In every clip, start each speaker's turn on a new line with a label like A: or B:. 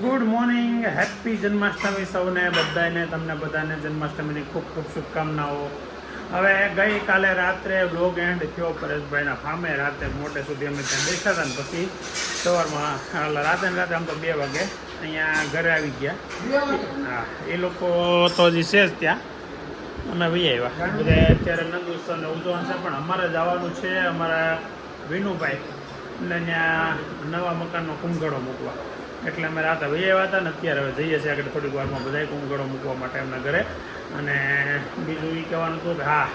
A: Good morning happy Janmashtami સૌને બધાને તમને બધાને જન્માષ્ટમીની ખૂબ ખૂબ શુભકામનાઓ. હવે ગઈકાલે રાત્રે બ્લોગ એન્ડ થયો પરેશભાઈના ફામે. રાતે મોટે સુધી અમે ત્યાં બેઠા હતા ને પછી સવારમાં રાતે રાતે આમ તો બે વાગે અહીંયા ઘરે આવી ગયા. હા, એ લોકો તો હજી છે જ ત્યાં. અમે ભાઈ આવ્યા. બધા અત્યારે નંદુત્સવને ઉજવણ છે, પણ અમારે જવાનું છે અમારા વિનુભાઈ. ને ત્યાં નવા મકાનનો કુંગળો મૂકવા. એટલે અમે રાતે ભાઈ આવ્યા હતા ને અત્યારે હવે જઈએ છીએ આગળ થોડીક વારમાં બધા કુંગળો મૂકવા માટે એમના ઘરે. અને બીજું એ કહેવાનું હતું કે હા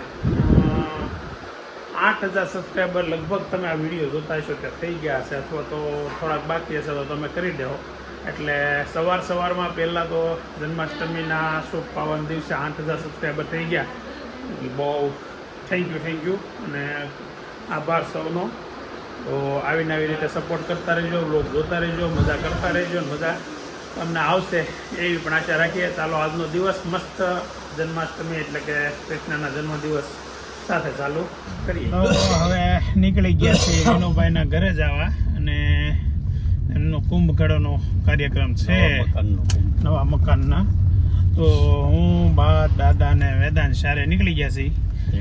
A: આઠ હજાર સબસ્ક્રાઈબર લગભગ તમે આ વીડિયો જોતા હશો કે થઈ ગયા હશે અથવા તો થોડાક બાકી હશે તો તમે કરી દેવો એટલે સવાર સવારમાં પહેલાં તો જન્માષ્ટમીના શુભ પાવન દિવસે આઠ હજાર સબસ્ક્રાઈબર થઈ ગયા. બહુ થેન્ક યુ થેન્ક યુ અને આભાર સૌનો. તો આવીને આવી રીતે સપોર્ટ કરતા રહેજો લોક જોતા રહેજો, મજા કરતા રહેજો મજા તમને આવશે એવી પણ આશા રાખીએ. ચાલો, આજનો દિવસ મસ્ત જન્માષ્ટમી એટલે કે કૃષ્ણના જન્મદિવસ સાથે ચાલુ કરીએ. તો હવે નીકળી ગયા છે વિનુભાઈના ઘરે જવા અને એમનો કુંભકળનો કાર્યક્રમ છે. નવા મકાનના તો હું બા દાદા ને વેદાંત સારે નીકળી ગયા છીએ.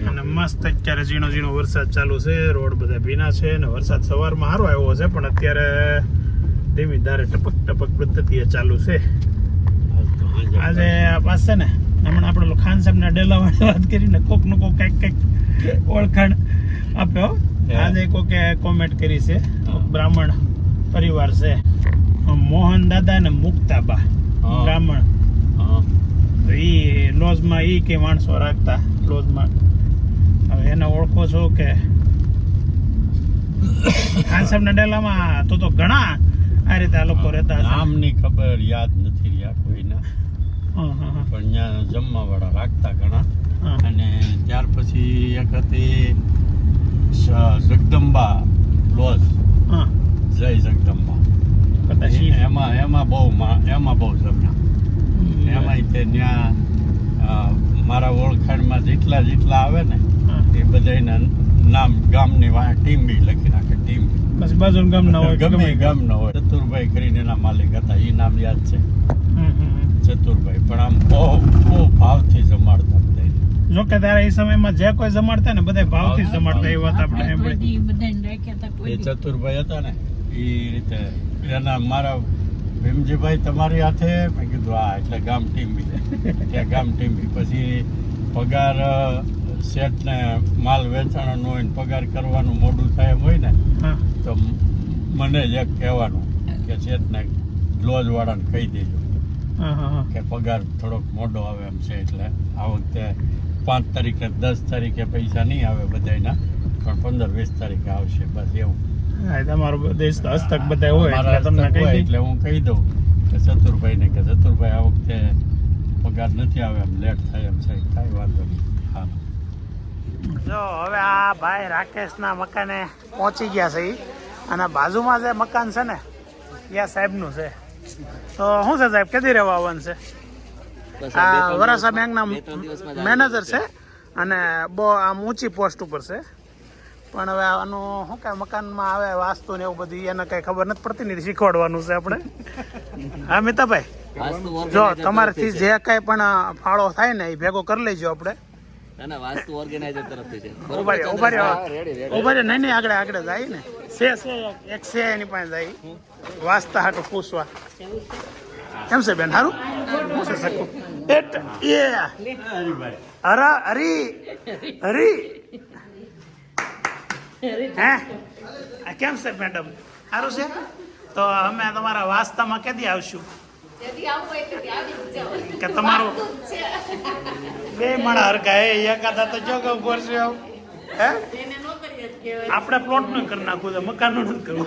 A: અને મસ્ત અત્યારે ઝીણો ઝીણો વરસાદ ચાલુ છે. રોડ બધા ભીના છે અને વરસાદ સવારમાં સારો આવ્યો છે પણ અત્યારે ધીમી ધારે ટપક ટપક પદ્ધતિએ ચાલુ છે. આજે આ પાસે ને? હમણાં આપણે ખાન સાહેબના ડેલા વાળી વાત કરીને કોકનું કોક કંઈક કંઈક ઓળખાણ આપ્યો. આજે કોકે કોમેન્ટ કરી છે. બ્રાહ્મણ પરિવાર છે. મોહન દાદા ને મુક્તાબા. બ્રાહ્મણ. તો ઈ લોજમાં ઈ કે માણસો રાખતા લોજમાં. હવે એને ઓળખો છો કે ખાન સાહેબના ડેલામાં તો તો ઘણા આ રીતે આ લોકો રહેતા આમની
B: નામની ખબર યાદ નથી રહ્યા કોઈના. પણ ત્યાં જમવા વાળા રાખતા ઘણા. અને ત્યાર પછી એક હતી જગદંબા લોજ. જય જગદંબા. એમાં એમાં બહુ મા- એમાં બહુ જમ્યા. એમાં તે ત્યાં મારા ઓળખાણમાં જેટલા જેટલા આવે ને. એ બધાના નામ ગામની વાહ ટીમ બી લખી નાખે ટીમ.
A: બસ બાજુ ગામના હોય કે
B: ગમે
A: ગામ.
B: ગામના હોય. ચતુરભાઈ કરીને એના માલિક હતા એ નામ યાદ છે. ચતુરભાઈ પણ આમ બહુ બહુ ભાવથી જમાડતા
A: જો કે તારા એ સમયમાં જે કોઈ જમાડતા ને બધા ભાવથી જમાડતા એ વાત આપણે સાંભળી.
B: એ ચતુરભાઈ હતા ને એ રીતે એના મારા ભીમજીભાઈ તમારી હાથે મેં કીધું આ એટલે ગામ ટીમ બી ત્યાં ગામ ટીમ બી પછી પગાર શેઠને માલ વેચાણનો હોય ને પગાર કરવાનું મોડું થાય એમ હોય ને તો મને જ એક કહેવાનું કે શેઠને લોજવાળાને કહી દેજો. કે પગાર થોડોક મોડો આવે એમ છે એટલે આ વખતે પાંચ તારીખે દસ તારીખે પૈસા નહીં આવે બધાયના પણ પંદર વીસ તારીખે આવશે બસ એવું.
A: હા, તમારો દેશ તો હસ્તક બધા હોય એટલે તમને કહી
B: એટલે હું કહી દઉં કે ચતુરભાઈને કે ચતુરભાઈ આ વખતે પગાર નથી આવે એમ લેટ થાય એમ છે કાંઈ વાંધો નહીં. હા.
A: જો હવે આ ભાઈ રાકેશના મકાને પહોંચી ગયા છે ઈ. અને બાજુમાં જે મકાન છે ને એ સાહેબનું છે. તો શું છે સાહેબ કેદી રહેવા આવવાનું છે? આ વરાસા બેંકના મેનેજર છે અને બહુ આમ ઊંચી પોસ્ટ ઉપર છે. પણ હવે આનું શું કહે મકાનમાં આવે વાસ્તુ ને એવું બધું એને કઈ ખબર નથી પડતી ને શીખવાડવાનું છે આપણે. હા મિતાભાઈ? જો તમારાથી જે કાંઈ પણ ફાળો થાય ને એ ભેગો કરી લેજો આપણે.
C: ના વાસ્તુ ઓર્ગેનાઇઝર તરફથી છે.
A: ઊભા ઊભા રહ્યો નહીં નહીં આગળ આગળ જાય ને. છે એક છે એની પાસે જાય. વાસ્તા હાટું પૂછવા. કેમ છે બેન સારું પૂછી શકું. એટ એ. હરા હરી હરી. હે? આ કેમ છે મેડમ? સારું છે? તો અમે તમારા વાસ્તામાં ક્યાંથી આવશું? કે તમારું બે માણા હરકા એ એકાદા તો જો કેવું કરશે આવું. હે? આપણે પ્લોટનું કરી નાખવું છે મકાનનું કરવું.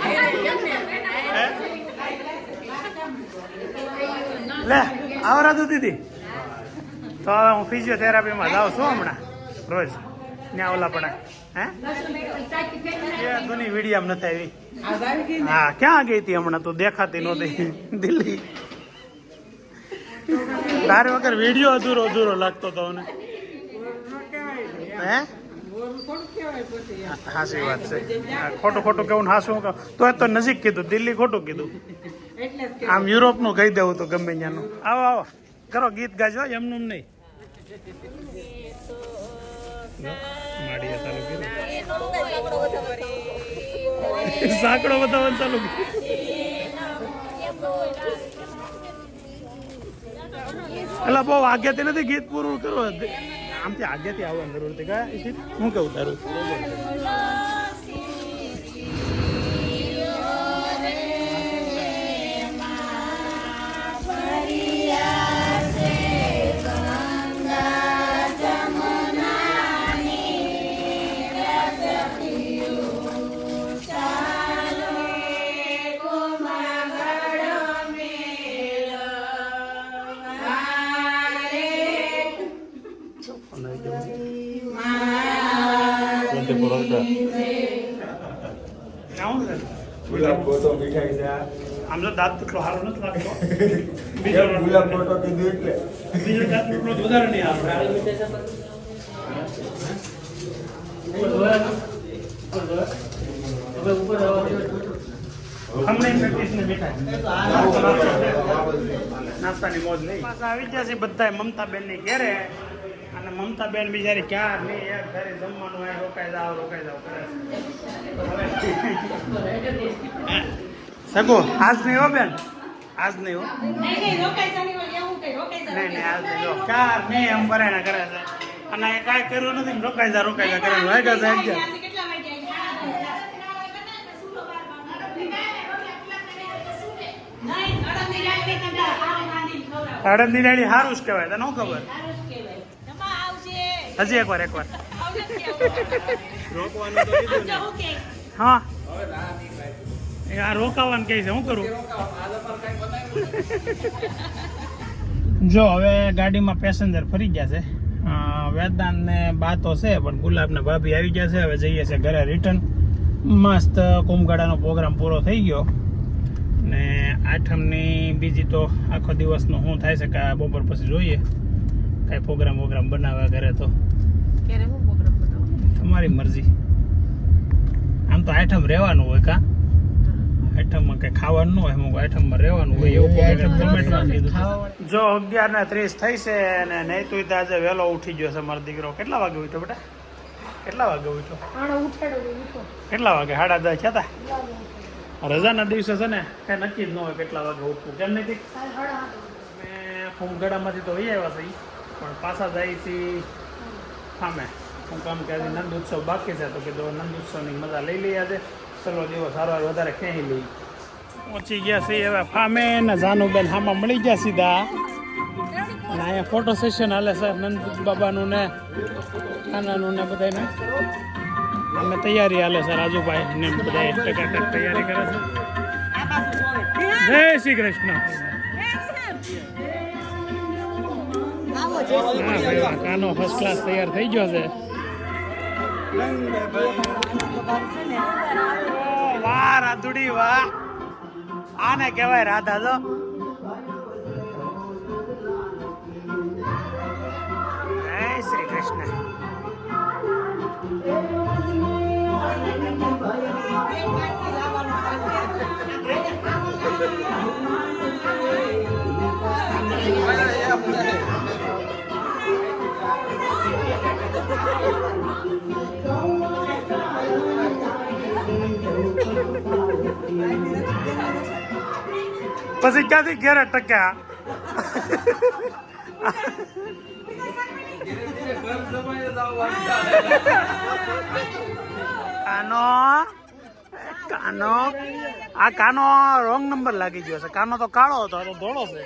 A: લે આવરા તું. દીદી તો હવે હું ફિઝિયોથેરાપીમાં જાઉં છું હમણાં, રોજ. ત્યાં ઓલા પડે હે? દુની વિડીયામ નથી આવી. હા, ક્યાં ગઈ હતી હમણાં તું? દેખાતી નહોતી. દિલ્હી. તારે વગર વીડિયો અધૂરો અધૂરો લાગતો હતો હે? હાસી વાત છે. ખોટું ખોટું કેવું હાસું તો એ તો નજીક કીધું દિલ્હી ખોટું કીધું. આમ યુરોપનું કહી દેવું તો ગમે ત્યાંનું. આવો આવો. કરો ગીત ગાજો એમનું નહીં. સાંકડો બતાવવાનું ચાલુ એટલે બહુ આગેથી નથી ગીત પૂરું કરો આમથી આગેથી આવવાની જરૂર હતી કા ઈશિત? હું દાંત એટલો સારો નથી લાગતો.
D: બીજો ગુલાબ ફોટો કીધું એટલે.
A: બીજો દાંત એટલો વધારે નહીં આવે. અને મમતાબેન બિચારી ક્યાં નહીં એક ઘરે જમવાનું રોકાઈ જાવ રોકાઈ જાવ કરે. સગો આજ નહીં હો બેન. આજ નહીં હો. નહીં નહીં આજ નહીં જો ક્યાં નહીં એમ કરે ને કરે છે. અને એ કાંઈ કર્યું નથી રોકાઈ જા રોકાઈ જા કરે વાગ્યા ગયા અગિયાર અડદની ડાળી સારું જ કહેવાય તને શું ખબર? હજી એકવાર એકવાર. હા. આ રોકાવાનું કહે છે હું કરું? જો હવે ગાડીમાં પેસેન્જર ફરી ગયા છે. વેદાંત ને બાતો છે પણ ગુલાબ ને ભાભી આવી ગયા છે. હવે જઈએ છે ઘરે રિટર્ન મસ્ત કુંભગાળાનો પ્રોગ્રામ પૂરો થઈ ગયો. ને આઠમની બીજી તો આખો દિવસનો શું થાય છે કે આ બપોર પછી જોઈએ. કાંઈ પ્રોગ્રામ વોગ્રામ બનાવવા ઘરે તો. તમારી મરજી. આમ તો આઠમ રહેવાનું હોય કા? આઈટમમાં કઈ ખાવાનું ન હોય અમુક આઈટમમાં રહેવાનું હોય એવું કમેન્ટમાં કીધું જો અગિયાર ને ત્રીસ થઈ છે અને નહીં તો આજે વહેલો ઉઠી ગયો છે મારો દીકરો. કેટલા વાગે ઉઠ્યો બેટા? કેટલા વાગે ઉઠ્યો? કેટલા વાગે? સાડા દસ હતા રજાના દિવસે છે ને કઈ નક્કી જ ન હોય કેટલા વાગે ઉઠવું. કેમ નથી? મેં ગળામાંથી તો વહી આવ્યા છે પણ પાછા જાય છે સામે હું કામ કે આજે નંદ ઉત્સવ બાકી છે તો કીધું નંદ ઉત્સવની મજા લઈ લઈએ આજે. ચલો જેવો સારો વધારે ખેંચી લઈ પહોંચી ગયા છે હવે ફામે ને જાનુબેન હામાં મળી ગયા સીધા. અને અહીંયા ફોટો સેશન હાલે છે નંદ બાબાનું ને કાનાનું ને બધાને અમે તૈયારી હાલે છે રાજુભાઈ ને બધા ટકાટક તૈયારી કરે છે જય શ્રી કૃષ્ણ. હા ભાઈ વાહ, કાનો ફર્સ્ટ ક્લાસ તૈયાર થઈ ગયો છે. વાહ રાધુડી વાહ. આને કહેવાય રાધા જો. શ્રી કૃષ્ણ. પછી ક્યાંથી ઘેરે ટક્યા કાનો કાનો આ કાનો રોંગ નંબર લાગી ગયો છે કાનો તો કાળો હતો આ તો ધોળો છે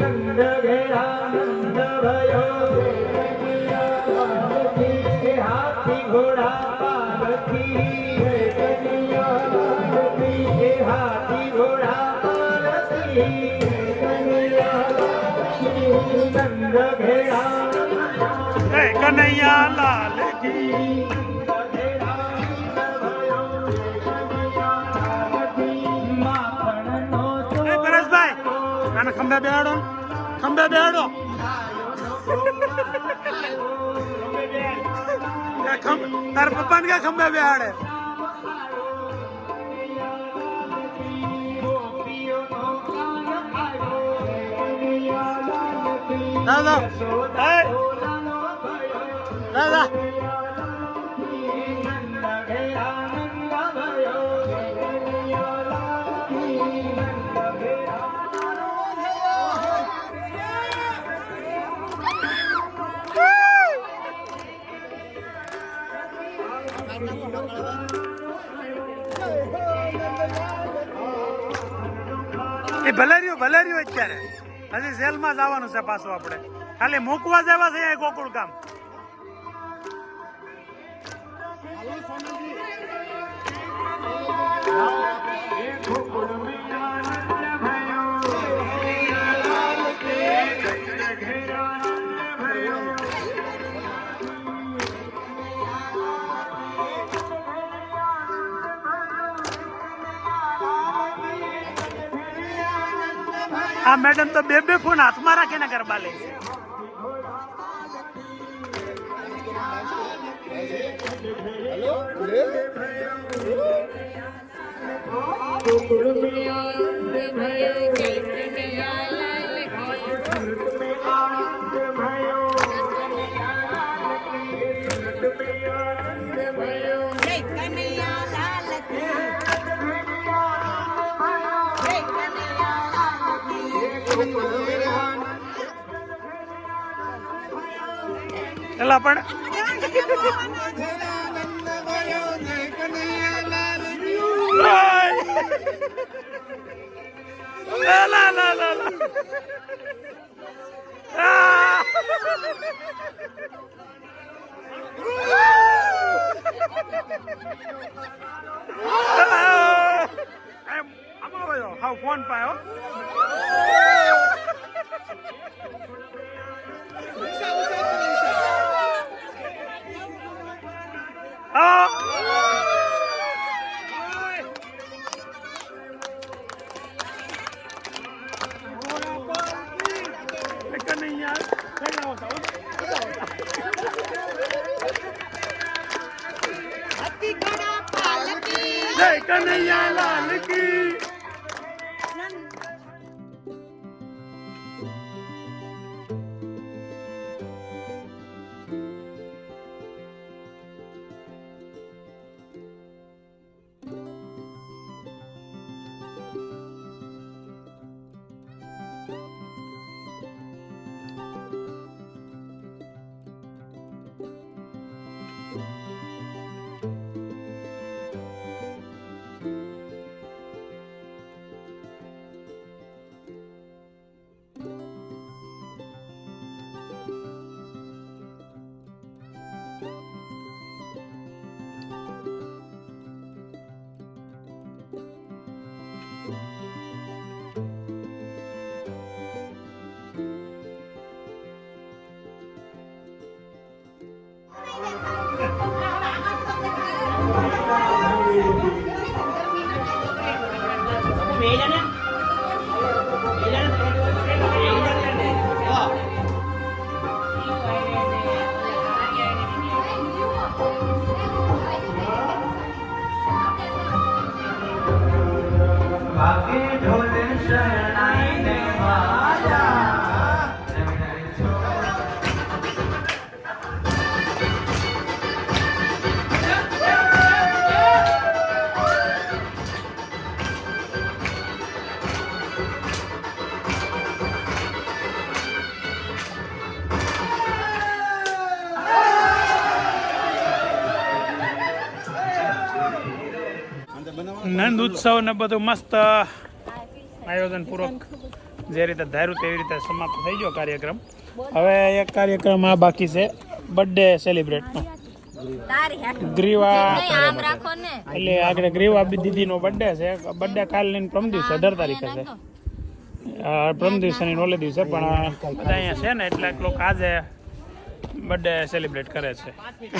D: નંદ ઘેરા નંદ ભયો હાથી ઘોડા પારથી હાથી ઘોડા મારતી નંદ
A: કનૈયા લાલ કી ખંભે બેડો ખંભે બેડો તાર પપ્પા ને ક્યાં ખંભે બેહાડે? દાદા દાદા. ભલે રહ્યું અત્યારે. હજી સેલમાં જવાનું છે પાછું આપણે. ખાલી મૂકવા જવા છે અહીંયા ગોકુળ ગામ. આ મેડમ તો બે બે ફોન હાથમાં રાખીને ગરબા લે છે
E: જય
A: પેલા પણ હાવ ફોન પાયો આ! નંદ ઉત્સવ ને બધું મસ્ત આયોજન પૂર્વક જે રીતે ધાર્યું તેવી રીતે સમાપ્ત થઈ ગયો કાર્યક્રમ. હવે એક કાર્યક્રમ આ બાકી છે. બર્થડે સેલિબ્રેટનો ગ્રીવા
F: નહીં આમ રાખો ને.
A: એટલે આગળ ગ્રીવા બી દીદીનો બર્થડે છે. બર્થડે કાલ લઈને પ્રમ દિવસે અઢાર તારીખે છે. પ્રમ દિવસે નહીં ઓલે દિવસે પણ બધા અહીંયા છે ને એટલે લોકો આજે બર્થડે સેલિબ્રેટ કરે છે.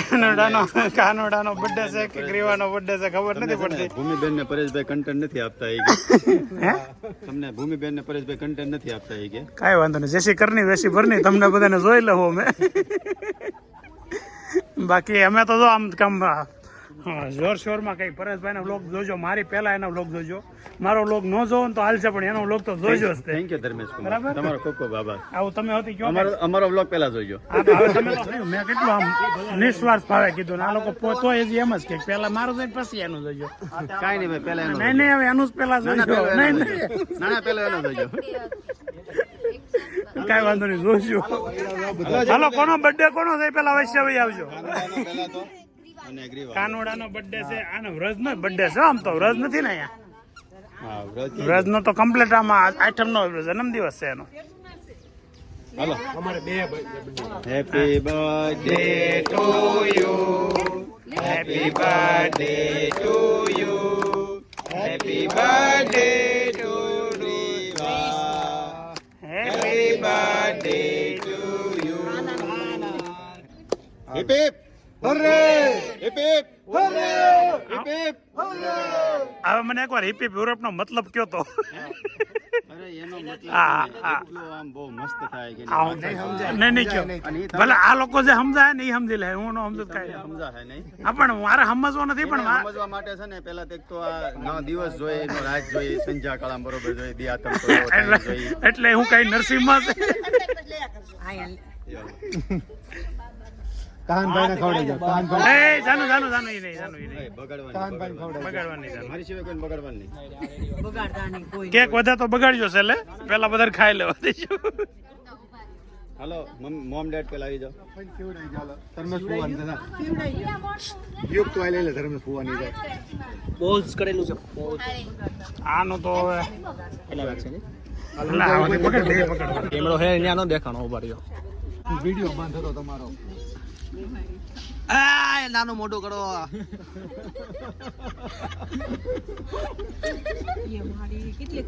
A: કાનોડાનો કાનોડાનો બર્થડે છે કે ગ્રીવાનો બર્થડે છે ખબર નથી પડતી?
G: ભૂમિબેન ને પરેશભાઈ કન્ટેન્ટ નથી આપતા એ
A: કે.
G: તમને ભૂમિબેન ને પરેશભાઈ કન્ટેન્ટ નથી આપતા એ કે.
A: કાઈ વાંધો નહીં જેસી કરની વેસી ભરની તમને બધાને જોઈ લઉં અમે. બાકી અમે તો જો આમ કામ હા, જોર શોરમાં કઈ પરેશભાઈનો વ્લોગ જોજો. મારી પહેલા એનો વ્લોગ જોજો. મારો વ્લોગ ન જોવો ને તો હાલશે પણ એનો વ્લોગ તો જોજો જ
G: થેન્ક યુ ધર્મેશ
A: બરાબર.
G: તમારો ખૂબ ખૂબ આભાર.
A: આવું તમે હતી કયો
G: અમારો અમારો વ્લોગ પહેલા જોઈજો
A: હા, હવે તમે જોયું, મેં કેટલું આમ નિસ્વાર્થ ભાવે કીધું ને આ લોકો પોતો એ જ એમ જ કે પહેલા મારો જોઈને પછી એનું જોજો.
G: કાઈ નહીં ભાઈ પહેલા એનો
A: નહીં નહીં હવે એનું જ પહેલા જોજો. નહીં નહીં.
G: ના ના પહેલા એનો જોજો.
A: કઈ વાંધો નહીં જોજો. હાલો કોનો બર્થડે કોનો છે પેલા અવશ્ય ભાઈ આવજો. કાનોડાનો બર્થડે છે આનો વ્રજ નો બર્થડે છે આમ તો વ્રજ નથી ને અહીંયા?
G: હા વ્રત
A: તો કમ્પ્લીટ આમાં આઈટમ નો દિવસ છે એનો.
G: હાલો. Happy birthday to you happy birthday to you happy birthday to Riva happy birthday to you hip hip hooray hip hip! Hip hip!
A: હવે મને એકવાર હિપી યુરોપ નો મતલબ કયો તો? આ લોકો જે સમજાય ને એ સમજી લે હું સમજુ કાંઈ. પણ મારે સમજવો નથી પણ
G: સમજવા માટે છે ને પેલા તો એક તો આ નવ દિવસ જોઈએ એનો રાત જોઈએ સંજા કળા બરોબર જોઈએ દી તો
A: એટલે
G: જોઈએ.
A: એટલે હું કઈ નરસિંહમાં છે.
D: કાનભાઈને ખવડાવી દો કાનભાઈ
A: એ જાનું જાનું જાનું એ નહીં જાનું એ નહીં
G: બગાડવાની બગાડવાની.
A: બગાડવા નહીં જાનું.
G: મારી સિવાય કોઈને બગાડવાની નહીં.
A: કેક વધે તો બગાડજો છે એટલે પેલા બધા ખાઈ લેવા દેજો.
G: હાલો મોમ ડેડ પેલા આવી જાઓ.
D: ધર્મેશ ફુવાની દાદા યુગ તો આઈ લઈ લે ધર્મેશ ફુવાની જાય
C: પોઝ કરેલું છે
A: આનો તો હવે
C: કેટલા
A: એટલે આવાથી પકડ બે પકડવા
C: કેમેરો હે અહીંયા નો દેખાણો ઊભા રહ્યો.
D: વિડિયો બંધ હતો તમારો.
C: આ નાનું મોટું કરો
H: કેટલી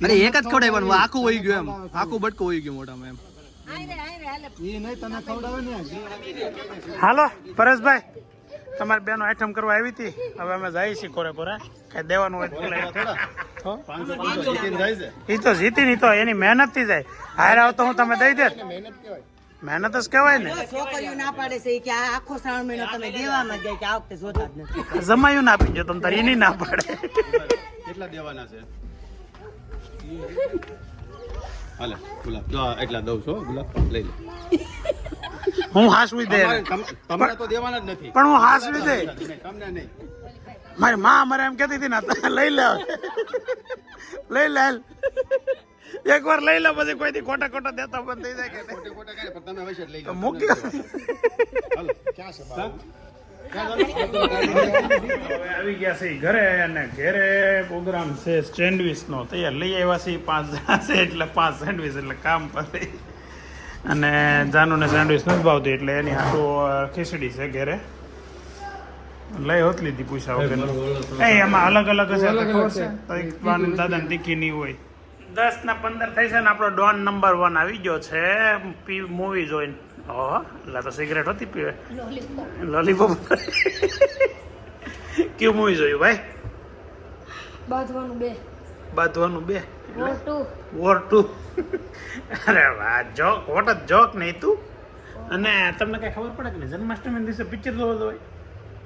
C: અરે એક જ ખવડાય પણ આખું વહી ગયું એમ આખું બટકું વહી ગયું મોટામાં એમ
H: હાલે
D: એ નહીં તને ખવડાવે ને
A: હાલો પરેશભાઈ તમારી બેનો આઈટમ કરવા આવી હતી હવે અમે જઈએ છીએ કોરે કોરે કઈ દેવાનું હોય
G: છે
A: ઈ તો જીતી નહીં તો એની મહેનતથી જાય હારે આવતો હું તમે દઈ દે મહેનત જ કહેવાય ને.
E: છોકરીઓ ના પાડે છે કે આ આખો શ્રાવણ મહિનો તમે દેવામાં જાય કે આ વખતે જોતા જ નથી.
A: જમાયું ના આપી જો તમે તારી એની ના પાડે.
G: કેટલા દેવાના છે? હાલે ગુલાબ જો એટલા દઉં છો ગુલાબ લઈ લે.
A: હું હાસવી દે.
G: તમારે- તો દેવાના જ નથી.
A: પણ હું હાસવી દે.
G: તમને નહીં
A: મારી માં મારે એમ કહેતી હતી ને આ લઈ લે લઈ લે. એક વાર લઈ લો પછી કોઈથી ખોટા ખોટા દેતા બંધ થઈ જાય કે નહીં.
G: ખોટા કરે પણ તમે વૈશે લઈ લો.
A: મૂકી
G: હાલો
A: આવી ગયા છે ઘરે અને ઘરે પ્રોગ્રામ છે સેન્ડવિચ નો તૈયાર લઈ આવ્યા છે પાંચ જણા છે એટલે પાંચ સેન્ડવિચ એટલે કામ પર અને જાનુને સેન્ડવિચ નથી ભાવતી એટલે એની હાટું ખીચડી છે ઘરે. લઈ હોત લીધી પૂછા વગર એમાં અલગ અલગ હશે ખબર છે. તો એક ડોન દાદા તીખી નહીં હોય. દસ ના પંદર થઈ છે ને આપણો ડોન નંબર વન આવી ગયો છે. પી મૂવી જોઈને. ઓહો એટલે તો સિગરેટ હતી પીવે. લોલીપોપ કયું મૂવી જોયું ભાઈ?
F: બાંધવાનું બે.
A: બાંધવાનું બે. વોર ટુ અરે વાહ જોક વોટ જ જોક નહીં તું અને તમને કઈ ખબર પડે કે નહીં? જન્માષ્ટમી દિવસે પિક્ચર જોવા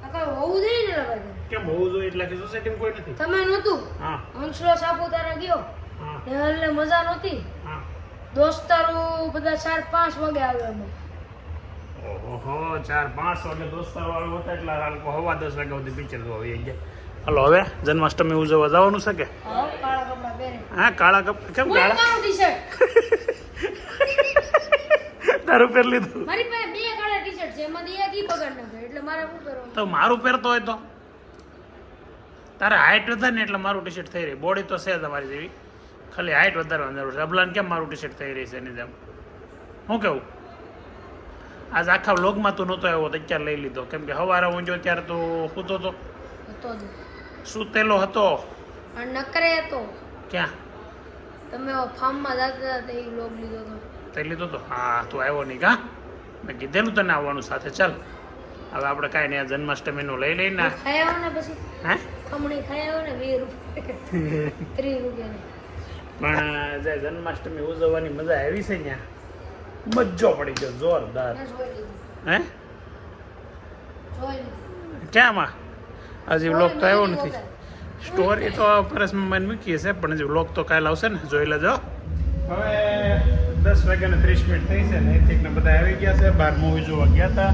F: કાકા હોવું જોઈએ ને
A: કેમ હોવું જોઈએ? એટલે કે સોસાયટીમાં કોઈ નથી.
F: તમે નહોતું?
A: હા.
F: હંસલો સાપુતારા ગયો. હાલને મજા નહોતી.
A: હા.
F: દોસ્તારો બધા ચાર પાંચ વાગે આવ્યા અમે
A: ઓહો ચાર પાંચ વાગે દોસ્તારો વાળો હતા એટલે હાલ હવા દસ વાગ્યા સુધી પિક્ચર જોવા આવી ગયા. હલો હવે જન્માષ્ટમી ઉજવવા જવાનું છે કે?
F: હા કાળા કપડા
A: કેમ કાળા? તારું પહેર લીધું?
F: મારી પાસે બે કાળા ટી-શર્ટ છે એમાંથી એક ઈ બગાડ નાખે એટલે મારે શું કરવું
A: તો મારું પહેરતો હોય તો. તારે હાઈટ વધારે ને એટલે મારું ટી શર્ટ થઈ રહી. બોડી તો છે તમારી જેવી. ખાલી હાઇટ વધારવાની જરૂર છે. અબલાન કેમ મારું ટી શર્ટ થઈ રહી છે એની જેમ? શું કેવું? આજ આખા વ્લોગમાં તું નહોતો આવ્યો તો અત્યારે લઈ લીધો. કેમ કે સવારે હું જો ત્યારે તું સૂતો
F: હતો
A: સૂતેલો હતો?
F: નકરે હતો.
A: ક્યાં?
F: તમે ફાર્મમાં જતા હતા તે લોગ લીધો હતો
A: તે લીધો તો? હા તું આવ્યો નહીં કા? મેં કીધેલું તને આવવાનું સાથે. ચાલ. હવે આપણે કાંઈ નહીં જન્માષ્ટમીનું લઈ લઈને
F: ખાઈ આવો ને પછી.
A: હે?
F: ખમણી ખાઈ આવો ને વીસ રૂપિયા. ત્રીસ રૂપિયાની.
A: પણ જે જન્માષ્ટમી ઉજવવાની મજા આવી છે ત્યાં મજો પડી ગયો જોરદાર.
F: મેં જોઈ લીધું.
A: હે? ક્યાંમાં? હજી વ્લોગ તો આવ્યો નથી. સ્ટોરી તો પરેશમાં મને મૂકી હશે પણ હજી વ્લોગ તો કાલે આવશે ને જોઈ લેજો. હવે દસ વાગ્યાને ત્રીસ મિનિટ થઈ છે ને એથિકને બધા આવી ગયા છે બહાર મૂવી જોવા ગયા હતા.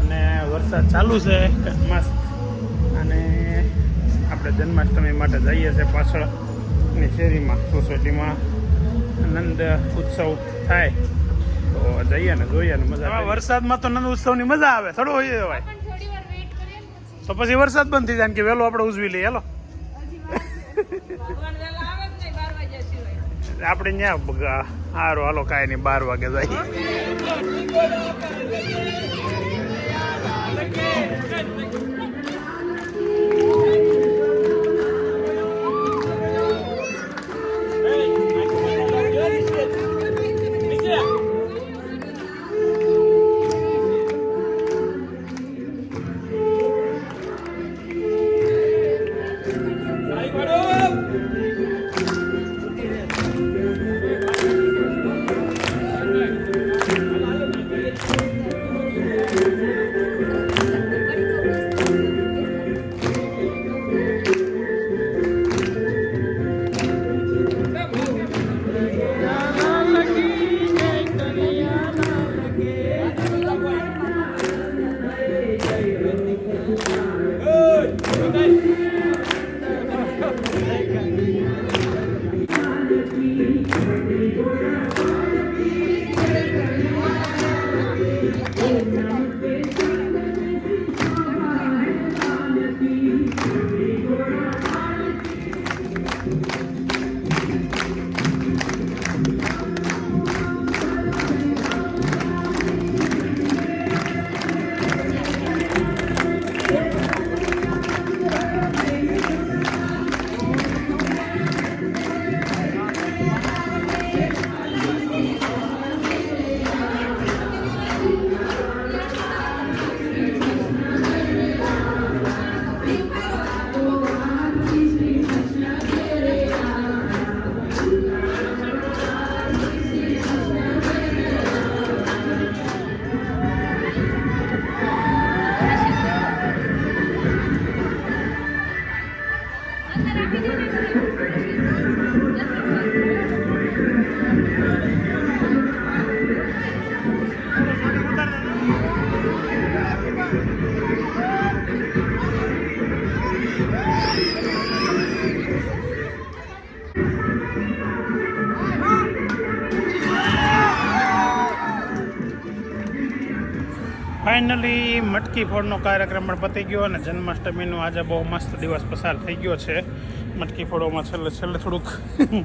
A: અને વરસાદ ચાલુ છે મસ્ત. અને આપણે જન્માષ્ટમી માટે જઈએ છીએ પાછળ. ની શેરીમાં સોસાયટીમાં આનંદ ઉત્સવ થાય. તો જઈએ ને જોઈએ ને મજા વરસાદમાં તો નંદ ઉત્સવની મજા આવે થોડું હોય જવાય
F: પણ થોડી વાર વેઇટ કરીએ ને પછી.
A: તો પછી વરસાદ બંધ થઈ જાય કે વહેલો આપણે ઉજવી લઈએ હાલો. આપણે ત્યાં સારું હાલો કાંઈ નહીં બાર વાગે જાય. ફાઇનલી મટકી ફોડનો કાર્યક્રમ પણ પતી ગયો અને જન્માષ્ટમીનો આજે બહુ મસ્ત દિવસ પસાર થઈ ગયો છે. મટકી ફોડોમાં છેલ્લે છેલ્લે થોડુંક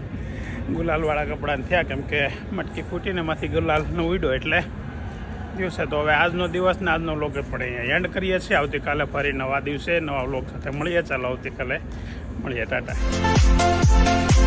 A: ગુલાલવાળા કપડાં થયા, કેમ કે મટકી ફૂટીને માંથી ગુલાલનો ઉડ્યો એટલે દિવસે તો હવે આજનો દિવસ ને આજનો વ્લોગ પણ અહીંયા એન્ડ કરીએ છીએ. આવતીકાલે ફરી નવા દિવસે નવા વ્લોગ સાથે મળીએ. ચાલો આવતીકાલે મળીએ. ટાટા.